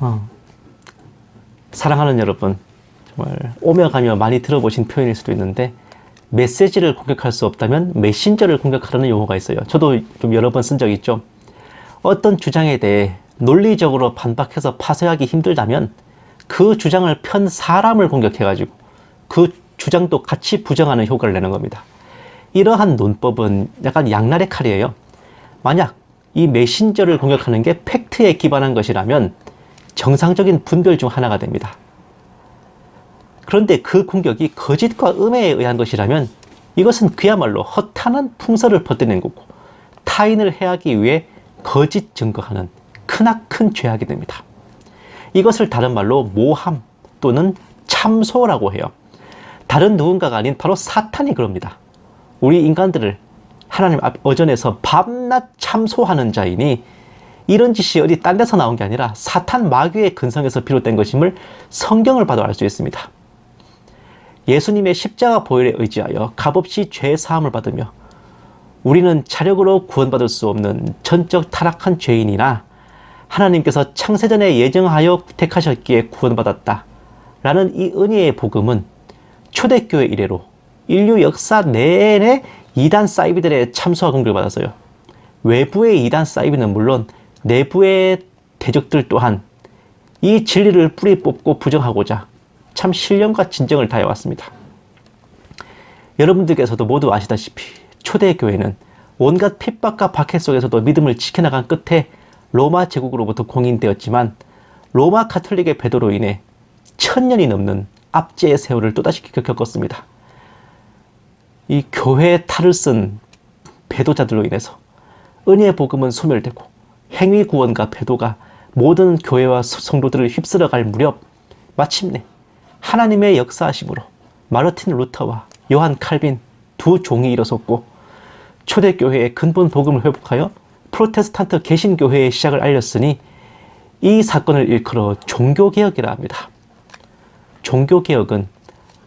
어, 사랑하는 여러분, 정말 오며 가며 많이 들어보신 표현일 수도 있는데 메시지를 공격할 수 없다면 메신저를 공격하라는 용어가 있어요. 저도 좀 여러 번 쓴 적 있죠. 어떤 주장에 대해 논리적으로 반박해서 파쇄하기 힘들다면 그 주장을 편 사람을 공격해가지고 그 주장도 같이 부정하는 효과를 내는 겁니다. 이러한 논법은 약간 양날의 칼이에요. 만약 이 메신저를 공격하는 게 팩트에 기반한 것이라면 정상적인 분별 중 하나가 됩니다. 그런데 그 공격이 거짓과 음해에 의한 것이라면 이것은 그야말로 허탄한 풍설을 퍼뜨리는 거고 타인을 해하기 위해 거짓 증거하는 크나큰 죄악이 됩니다. 이것을 다른 말로 모함 또는 참소라고 해요. 다른 누군가가 아닌 바로 사탄이 그럽니다. 우리 인간들을 하나님 앞 어전에서 밤낮 참소하는 자이니 이런 짓이 어디 딴 데서 나온 게 아니라 사탄 마귀의 근성에서 비롯된 것임을 성경을 봐도 알 수 있습니다. 예수님의 십자가 보혈에 의지하여 값없이 죄 사함을 받으며 우리는 자력으로 구원받을 수 없는 전적 타락한 죄인이나 하나님께서 창세전에 예정하여 택하셨기에 구원받았다. 라는 이 은혜의 복음은 초대교회 이래로 인류 역사 내내 이단 사이비들의 참소와 공격을 받았어요. 외부의 이단 사이비는 물론 내부의 대적들 또한 이 진리를 뿌리 뽑고 부정하고자 참 신령과 진정을 다해왔습니다. 여러분들께서도 모두 아시다시피 초대교회는 온갖 핍박과 박해 속에서도 믿음을 지켜나간 끝에 로마 제국으로부터 공인되었지만 로마 카톨릭의 배도로 인해 천년이 넘는 압제의 세월을 또다시 겪었습니다. 이 교회의 탈을 쓴 배도자들로 인해서 은혜의 복음은 소멸되고 행위 구원과 배도가 모든 교회와 성도들을 휩쓸어갈 무렵 마침내 하나님의 역사하심으로 마르틴 루터와 요한 칼빈 두 종이 일어섰고 초대교회의 근본 복음을 회복하여 프로테스탄트 개신교회의 시작을 알렸으니 이 사건을 일컬어 종교개혁이라 합니다. 종교개혁은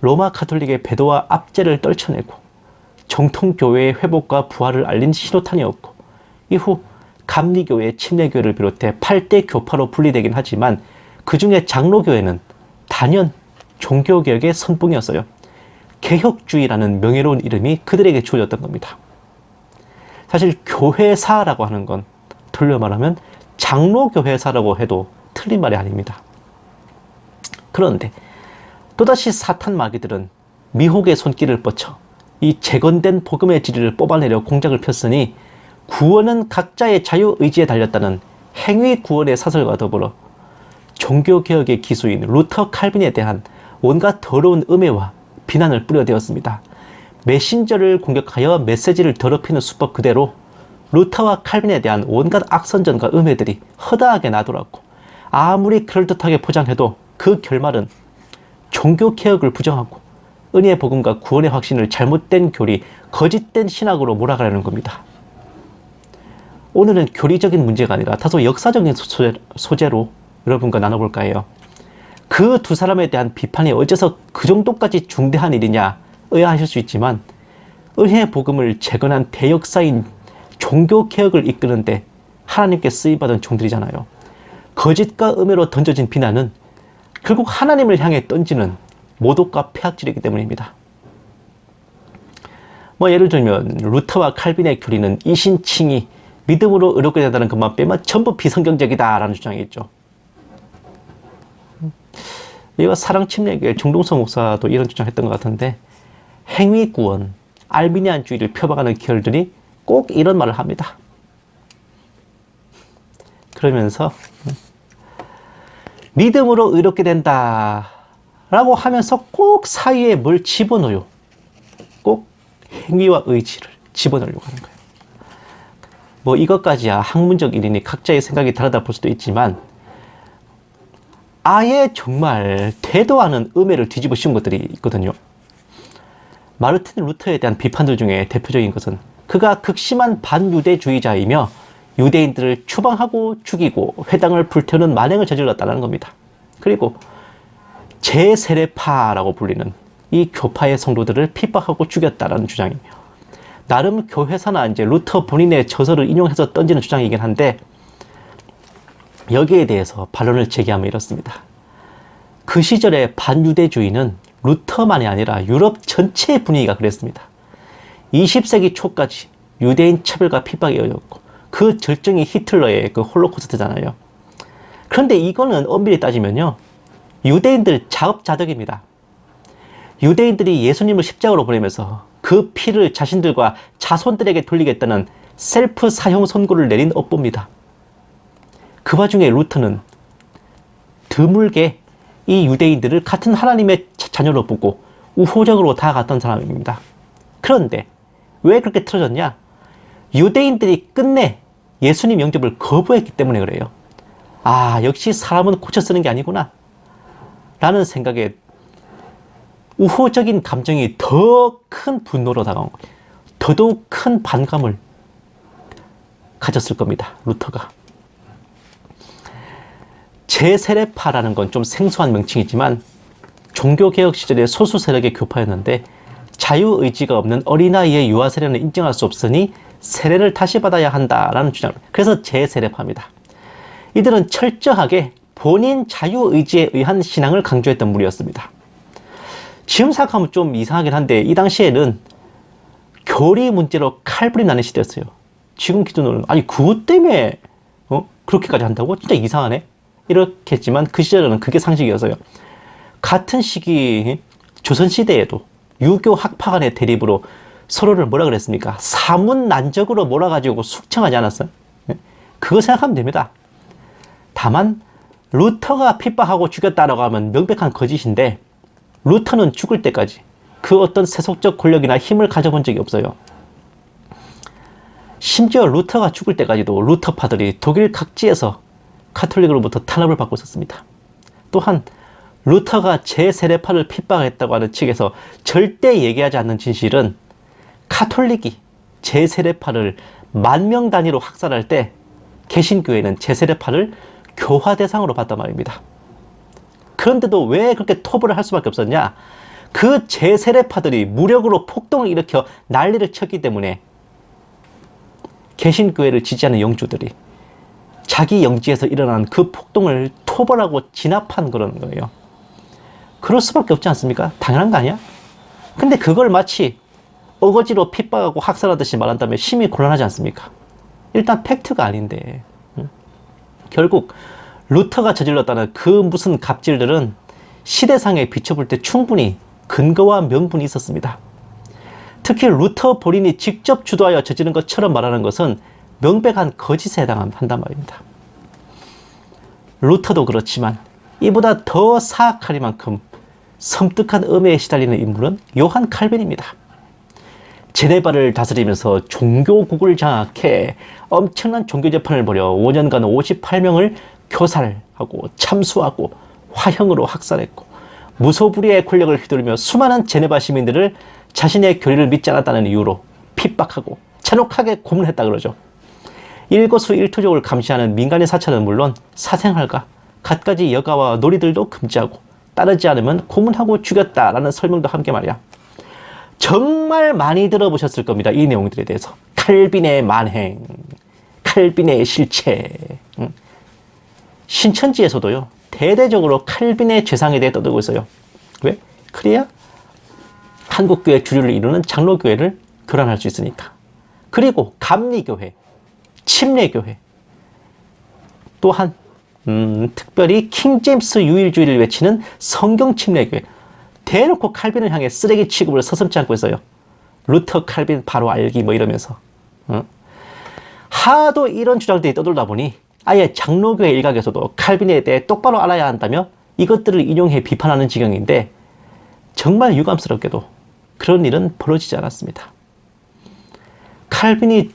로마 카톨릭의 배도와 압제를 떨쳐내고 정통교회의 회복과 부활을 알린 신호탄이었고 이후 감리교회, 침례교회를 비롯해 8대 교파로 분리되긴 하지만 그 중에 장로교회는 단연 종교개혁의 선봉이었어요. 개혁주의라는 명예로운 이름이 그들에게 주어졌던 겁니다. 사실 교회사라고 하는 건 돌려 말하면 장로교회사라고 해도 틀린 말이 아닙니다. 그런데 또다시 사탄 마귀들은 미혹의 손길을 뻗쳐 이 재건된 복음의 진리를 뽑아내려 공작을 폈으니 구원은 각자의 자유 의지에 달렸다는 행위 구원의 사설과 더불어 종교개혁의 기수인 루터 칼빈에 대한 온갖 더러운 음해와 비난을 뿌려대었습니다. 메신저를 공격하여 메시지를 더럽히는 수법 그대로 루터와 칼빈에 대한 온갖 악선전과 음해들이 허다하게 나돌았고 아무리 그럴듯하게 포장해도 그 결말은 종교개혁을 부정하고 은혜의 복음과 구원의 확신을 잘못된 교리, 거짓된 신학으로 몰아가려는 겁니다. 오늘은 교리적인 문제가 아니라 다소 역사적인 소재, 로 여러분과 나눠볼까 해요. 그 두 사람에 대한 비판이 어째서 그 정도까지 중대한 일이냐 의아하실 수 있지만 은혜의 복음을 재건한 대역사인 종교개혁을 이끄는데 하나님께 쓰임받은 종들이잖아요. 거짓과 음해로 던져진 비난은 결국 하나님을 향해 던지는 모독과 폐악질이기 때문입니다. 뭐 예를 들면 루터와 칼빈의 교리는 이신칭이 믿음으로 의롭게 된다는 것만 빼면 전부 비성경적이다라는 주장이 있죠. 이와 사랑 침례교회 중동성 목사도 이런 주장했던 것 같은데 행위 구원, 알미니안주의를 표방하는 계열들이 꼭 이런 말을 합니다. 그러면서 믿음으로 의롭게 된다 라고 하면서 꼭 사이에 뭘 집어넣어요. 꼭 행위와 의지를 집어넣으려고 하는 거예요. 뭐 이것까지야 학문적 일이니 각자의 생각이 다르다 볼 수도 있지만 아예 정말 않은 음해를 뒤집어 씌운 것들이 있거든요. 마르틴 루터에 대한 비판들 중에 대표적인 것은 그가 극심한 반유대주의자이며 유대인들을 추방하고 죽이고 회당을 불태우는 만행을 저질렀다는 겁니다. 그리고 제세례파라고 불리는 이 교파의 성도들을 핍박하고 죽였다라는 주장이며 나름 교회사나 이제 루터 본인의 저서를 인용해서 던지는 주장이긴 한데 여기에 대해서 반론을 제기하면 이렇습니다. 그 시절의 반유대주의는 루터만이 아니라 유럽 전체의 분위기가 그랬습니다. 20세기 초까지 유대인 차별과 핍박이 이어졌고 그 절정이 히틀러의 그 홀로코스트잖아요. 그런데 이거는 엄밀히 따지면요. 유대인들 자업자득입니다. 유대인들이 예수님을 십자가로 보내면서 그 피를 자신들과 자손들에게 돌리겠다는 셀프 사형 선고를 내린 업보입니다. 그 와중에 루터는 드물게 이 유대인들을 같은 하나님의 자녀로 보고 우호적으로 다가갔던 사람입니다. 그런데 왜 그렇게 틀어졌냐? 유대인들이 끝내 예수님 영접을 거부했기 때문에 그래요. 아, 역시 사람은 고쳐 쓰는 게 아니구나. 라는 생각에 우호적인 감정이 더 큰 분노로 다가온 거예요. 더더욱 큰 반감을 가졌을 겁니다. 루터가. 제세례파라는 건 좀 생소한 명칭이지만 종교개혁 시절의 소수 세력의 교파였는데 자유의지가 없는 어린아이의 유아 세례는 인정할 수 없으니 세례를 다시 받아야 한다라는 주장. 그래서 제세례파입니다. 이들은 철저하게 본인 자유의지에 의한 신앙을 강조했던 무리였습니다. 지금 생각하면 좀 이상하긴 한데 이 당시에는 교리 문제로 칼불이 나는 시대였어요. 지금 기준으로는 아니 그것 때문에 어? 그렇게까지 한다고? 진짜 이상하네. 이렇게 했지만 그 시절에는 그게 상식이어서요. 같은 시기 조선 시대에도 유교 학파 간의 대립으로 서로를 뭐라 그랬습니까? 사문 난적으로 몰아가지고 숙청하지 않았어요? 예? 그거 생각하면 됩니다. 다만 루터가 핍박하고 죽였다라고 하면 명백한 거짓인데 루터는 죽을 때까지 그 어떤 세속적 권력이나 힘을 가져본 적이 없어요. 심지어 루터가 죽을 때까지도 루터파들이 독일 각지에서 카톨릭으로부터 탄압을 받고 있었습니다. 또한 루터가 제세례파를 핍박했다고 하는 측에서 절대 얘기하지 않는 진실은 카톨릭이 제세례파를 만 명 단위로 학살할 때 개신교회는 제세례파를 교화 대상으로 봤단 말입니다. 그런데도 왜 그렇게 토벌을 할 수밖에 없었냐? 그 제세례파들이 무력으로 폭동을 일으켜 난리를 쳤기 때문에 개신교회를 지지하는 영주들이 자기 영지에서 일어난 그 폭동을 토벌하고 진압한 그런 거예요. 그럴 수밖에 없지 않습니까? 당연한 거 아니야? 근데 그걸 마치 어거지로 핍박하고 학살하듯이 말한다면 심히 곤란하지 않습니까? 일단 팩트가 아닌데. 결국 루터가 저질렀다는 그 무슨 갑질들은 시대상에 비춰볼 때 충분히 근거와 명분이 있었습니다. 특히 루터 본인이 직접 주도하여 저지른 것처럼 말하는 것은 명백한 거짓에 해당한단 말입니다. 루터도 그렇지만 이보다 더 사악하리만큼 섬뜩한 음해에 시달리는 인물은 요한 칼빈입니다. 제네바를 다스리면서 종교국을 장악해 엄청난 종교 재판을 벌여 5년간 58명을 교살 하고 참수하고 화형으로 학살했고 무소불위의 권력을 휘두르며 수많은 제네바 시민들을 자신의 교리를 믿지 않았다는 이유로 핍박하고 잔혹하게 고문했다 그러죠. 일거수일투족을 감시하는 민간인 사찰은 물론 사생활과 갖가지 여가와 놀이들도 금지하고 따르지 않으면 고문하고 죽였다라는 설명도 함께 말이야. 정말 많이 들어보셨을 겁니다. 이 내용들에 대해서. 칼빈의 만행, 칼빈의 실체. 응? 신천지에서도요, 대대적으로 칼빈의 죄상에 대해 떠들고 있어요. 왜? 그래야 한국교회 주류를 이루는 장로교회를 교란할 수 있으니까. 그리고 감리교회, 침례교회, 또한 음, 특별히 킹제임스 유일주의를 외치는 성경 침례교회. 대놓고 칼빈을 향해 쓰레기 취급을 서슴지 않고 있어요. 루터 칼빈 바로 알기 뭐 이러면서. 어? 하도 이런 주장들이 떠돌다 보니 아예 장로교회 일각에서도 칼빈에 대해 똑바로 알아야 한다며 이것들을 인용해 비판하는 지경인데 정말 유감스럽게도 그런 일은 벌어지지 않았습니다. 칼빈이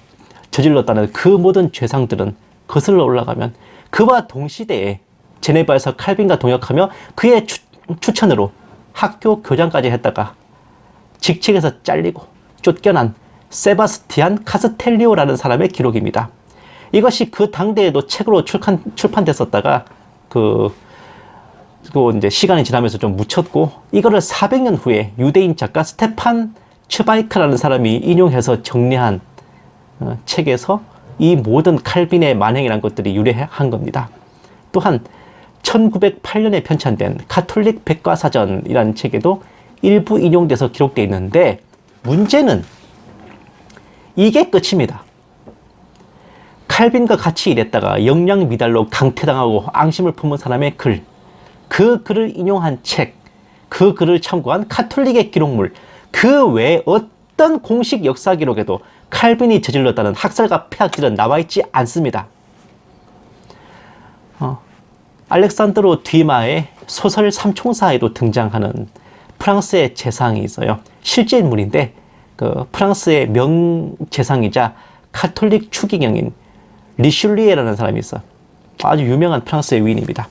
저질렀다는 그 모든 죄상들은 거슬러 올라가면 그와 동시대에 제네바에서 칼빈과 동역하며 그의 추, 추천으로 학교 교장까지 했다가 직책에서 잘리고 쫓겨난 세바스티안 카스텔리오라는 사람의 기록입니다. 이것이 그 당대에도 책으로 출판, 출판됐었다가 그, 그 이제 시간이 지나면서 좀 묻혔고 이거를 400년 후에 유대인 작가 스테판 츠바이크라는 사람이 인용해서 정리한 어, 책에서 이 모든 칼빈의 만행이란 것들이 유래한 겁니다. 또한 1908년에 편찬된 가톨릭 백과사전이라는 책에도 일부 인용돼서 기록되어 있는데 문제는 이게 끝입니다. 칼빈과 같이 일했다가 영양 미달로 강퇴당하고 앙심을 품은 사람의 글, 그 글을 인용한 책, 그 글을 참고한 카톨릭의 기록물, 그 외에 어떤 공식 역사 기록에도 칼빈이 저질렀다는 학살과 폐악질은 나와 있지 않습니다. 어, 알렉산드로 뒤마의 소설 삼총사에도 등장하는 프랑스의 재상이 있어요. 실제 인물인데 그 프랑스의 명재상이자 카톨릭 추기경인 리슐리에라는 사람이 있어. 아주 유명한 프랑스의 위인입니다.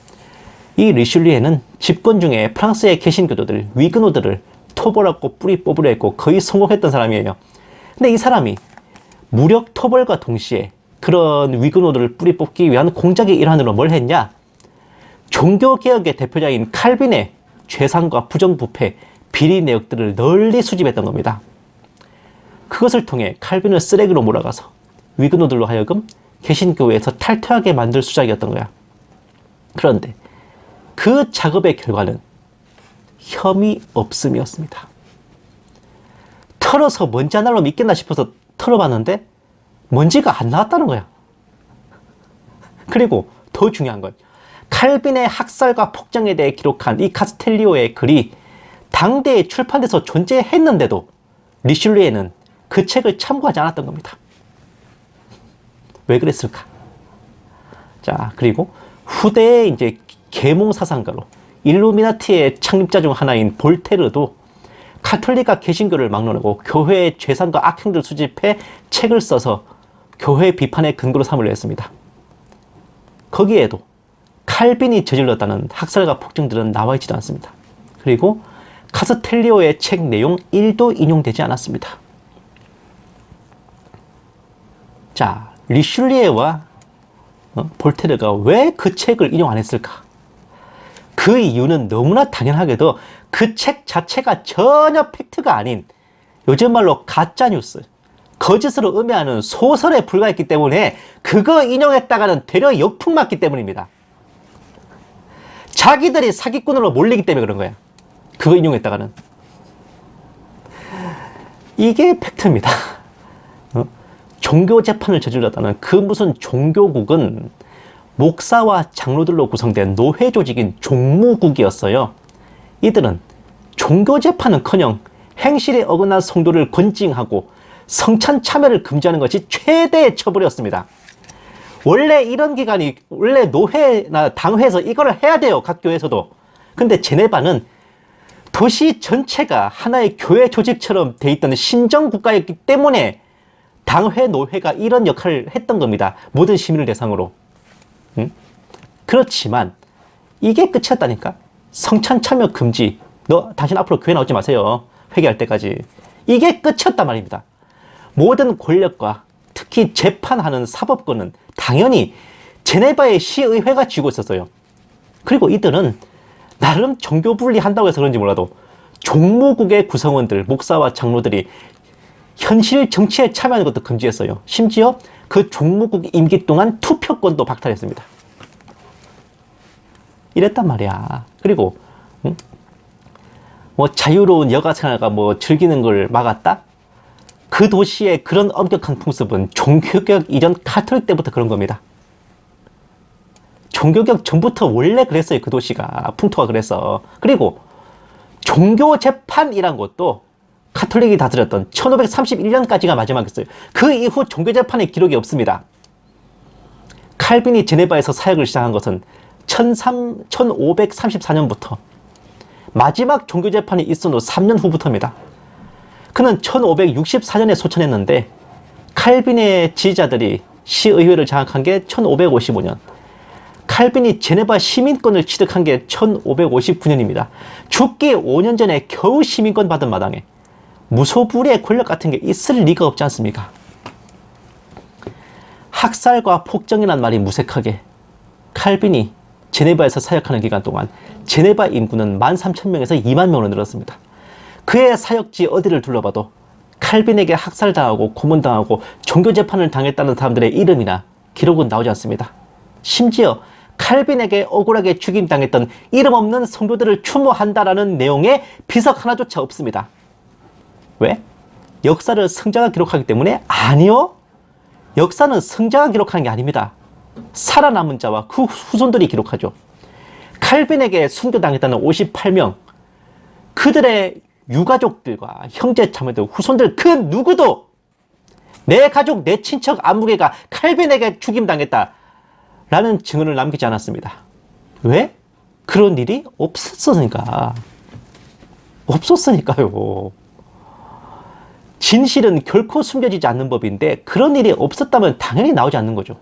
이 리슐리에는 집권 중에 프랑스의 개신교도들, 위그노들을 토벌하고 뿌리 뽑으려 했고 거의 성공했던 사람이에요. 근데 이 사람이 무력 토벌과 동시에 그런 위그노들을 뿌리 뽑기 위한 공작의 일환으로 뭘 했냐? 종교개혁의 대표자인 칼빈의 죄상과 부정부패, 비리 내역들을 널리 수집했던 겁니다. 그것을 통해 칼빈을 쓰레기로 몰아가서 위그노들로 하여금 개신교회에서 탈퇴하게 만들 수작이었던 거야. 그런데 그 작업의 결과는 혐의 없음이었습니다. 털어서 먼지 하나로 믿겠나 싶어서 털어봤는데 먼지가 안 나왔다는 거야. 그리고 더 중요한 건 칼빈의 학살과 폭정에 대해 기록한 이 카스텔리오의 글이 당대에 출판돼서 존재했는데도 리슐리에는 그 책을 참고하지 않았던 겁니다. 왜 그랬을까? 자, 그리고 후대의 이제 계몽 사상가로 일루미나티의 창립자 중 하나인 볼테르도 카톨릭과 개신교를 막론하고 교회의 죄상과 악행들 수집해 책을 써서 교회 비판의 근거로 삼으려 했습니다. 거기에도 칼빈이 저질렀다는 학살과 폭정들은 나와 있지도 않습니다. 그리고 카스텔리오의 책 내용 1도 인용되지 않았습니다. 자, 리슐리에와 어? 볼테르가 왜 그 책을 인용 안 했을까? 그 이유는 너무나 당연하게도 그 책 자체가 전혀 팩트가 아닌 요즘 말로 가짜 뉴스, 거짓으로 음해하는 소설에 불과했기 때문에 그거 인용했다가는 되려 역풍 맞기 때문입니다. 자기들이 사기꾼으로 몰리기 때문에 그런 거야. 그거 인용했다가는. 이게 팩트입니다. 어? 종교 재판을 저질렀다는 그 무슨 종교국은 목사와 장로들로 구성된 노회 조직인 종무국이었어요. 이들은 종교 재판은커녕 행실에 어긋난 성도를 건징하고 성찬 참여를 금지하는 것이 최대의 처벌이었습니다. 원래 이런 기관이 원래 노회나 당회에서 이거를 해야 돼요. 각 교회에서도. 근데 제네바는 도시 전체가 하나의 교회 조직처럼 돼 있던 신정 국가였기 때문에 당회 노회가 이런 역할을 했던 겁니다. 모든 시민을 대상으로. 응? 그렇지만 이게 끝이었다니까. 성찬 참여 금지. 너 당신 앞으로 교회 나오지 마세요. 회개할 때까지. 이게 끝이었단 말입니다. 모든 권력과 특히 재판하는 사법권은 당연히 제네바의 시의회가 쥐고 있었어요. 그리고 이들은 나름 종교 분리한다고 해서 그런지 몰라도 종무국의 구성원들, 목사와 장로들이 현실 정치에 참여하는 것도 금지했어요. 심지어 그 종무국 임기 동안 투표권도 박탈했습니다. 이랬단 말이야. 그리고 응? 뭐 자유로운 여가 생활과 뭐 즐기는 걸 막았다? 그 도시의 그런 엄격한 풍습은 종교개혁 이전 카톨릭 때부터 그런 겁니다. 종교개혁 전부터 원래 그랬어요. 그 도시가. 풍토가 그래서. 그리고 종교 재판이란 것도 카톨릭이 다스렸던 1531년까지가 마지막이었어요. 그 이후 종교재판의 기록이 없습니다. 칼빈이 제네바에서 사역을 시작한 것은 13, 1534년부터 마지막 종교재판이 있은 후 3년 후부터입니다. 그는 1564년에 소천했는데 칼빈의 지지자들이 시의회를 장악한 게 1555년. 칼빈이 제네바 시민권을 취득한 게 1559년입니다. 죽기 5년 전에 겨우 시민권 받은 마당에 무소불위의 권력 같은 게 있을 리가 없지 않습니까? 학살과 폭정이란 말이 무색하게 칼빈이 제네바에서 사역하는 기간 동안 제네바 인구는 13,000명에서 2만 명으로 늘었습니다. 그의 사역지 어디를 둘러봐도 칼빈에게 학살당하고 고문당하고 종교재판을 당했다는 사람들의 이름이나 기록은 나오지 않습니다. 심지어 칼빈에게 억울하게 죽임당했던 이름 없는 성도들을 추모한다라는 내용의 비석 하나조차 없습니다. 왜? 역사를 성자가 기록하기 때문에 아니요. 역사는 성자가 기록하는 게 아닙니다. 살아남은 자와 그 후손들이 기록하죠. 칼빈에게 순교당했다는 58명, 그들의 유가족들과 형제 자매들, 후손들 그 누구도 내 가족, 내 친척 안무개가 칼빈에게 죽임당했다. 라는 증언을 남기지 않았습니다. 왜? 그런 일이 없었으니까. 없었으니까요. 진실은 결코 숨겨지지 않는 법인데 그런 일이 없었다면 당연히 나오지 않는 거죠.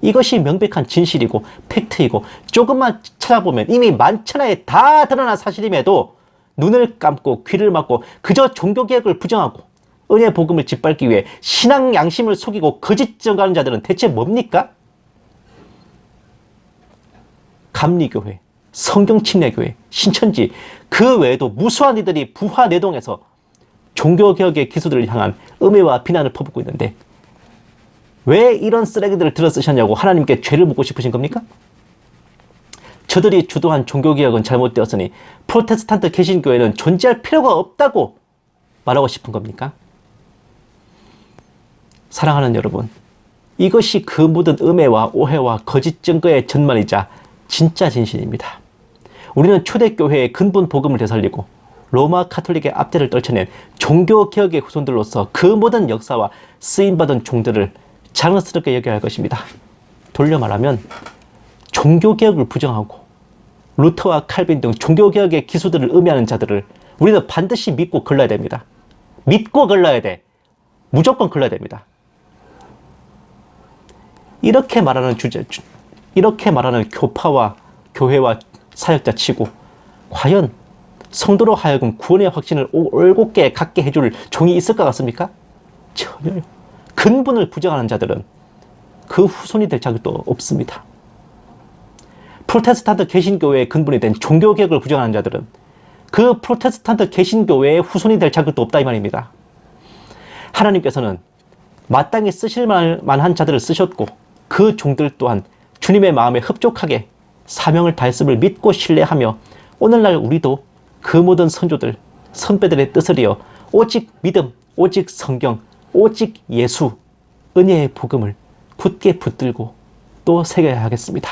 이것이 명백한 진실이고 팩트이고 조금만 찾아보면 이미 만천하에 다 드러난 사실임에도 눈을 감고 귀를 막고 그저 종교개혁을 부정하고 은혜 복음을 짓밟기 위해 신앙 양심을 속이고 거짓 정하는 자들은 대체 뭡니까? 감리교회, 성경침례교회, 신천지 그 외에도 무수한 이들이 부화 내동에서 종교개혁의 기수들을 향한 음해와 비난을 퍼붓고 있는데 왜 이런 쓰레기들을 들어 쓰셨냐고 하나님께 죄를 묻고 싶으신 겁니까? 저들이 주도한 종교개혁은 잘못되었으니 프로테스탄트 개신교회는 존재할 필요가 없다고 말하고 싶은 겁니까? 사랑하는 여러분, 이것이 그 모든 음해와 오해와 거짓 증거의 전말이자 진짜 진실입니다. 우리는 초대교회의 근본 복음을 되살리고 로마 카톨릭의 앞대를 떨쳐낸 종교개혁의 후손들로서 그 모든 역사와 쓰임받은 종들을 자랑스럽게 여겨야 할 것입니다. 돌려 말하면 종교개혁을 부정하고 루터와 칼빈 등 종교개혁의 기수들을 음해하는 자들을 우리는 반드시 믿고 걸러야 됩니다. 믿고 걸러야 돼. 무조건 걸러야 됩니다. 이렇게 말하는 주제, 이렇게 말하는 교파와 교회와 사역자 치고 과연 성도로 하여금 구원의 확신을 올곧게 갖게 해줄 종이 있을 것 같습니까? 전혀요. 근본을 부정하는 자들은 그 후손이 될 자격도 없습니다. 프로테스탄트 개신교회의 근본이 된 종교개혁을 부정하는 자들은 그 프로테스탄트 개신교회의 후손이 될 자격도 없다 이 말입니다. 하나님께서는 마땅히 쓰실 만한 자들을 쓰셨고 그 종들 또한 주님의 마음에 흡족하게 사명을 다했음을 믿고 신뢰하며 오늘날 우리도 그 모든 선조들, 선배들의 뜻을 이어 오직 믿음, 오직 성경, 오직 예수, 은혜의 복음을 굳게 붙들고 또 새겨야 하겠습니다.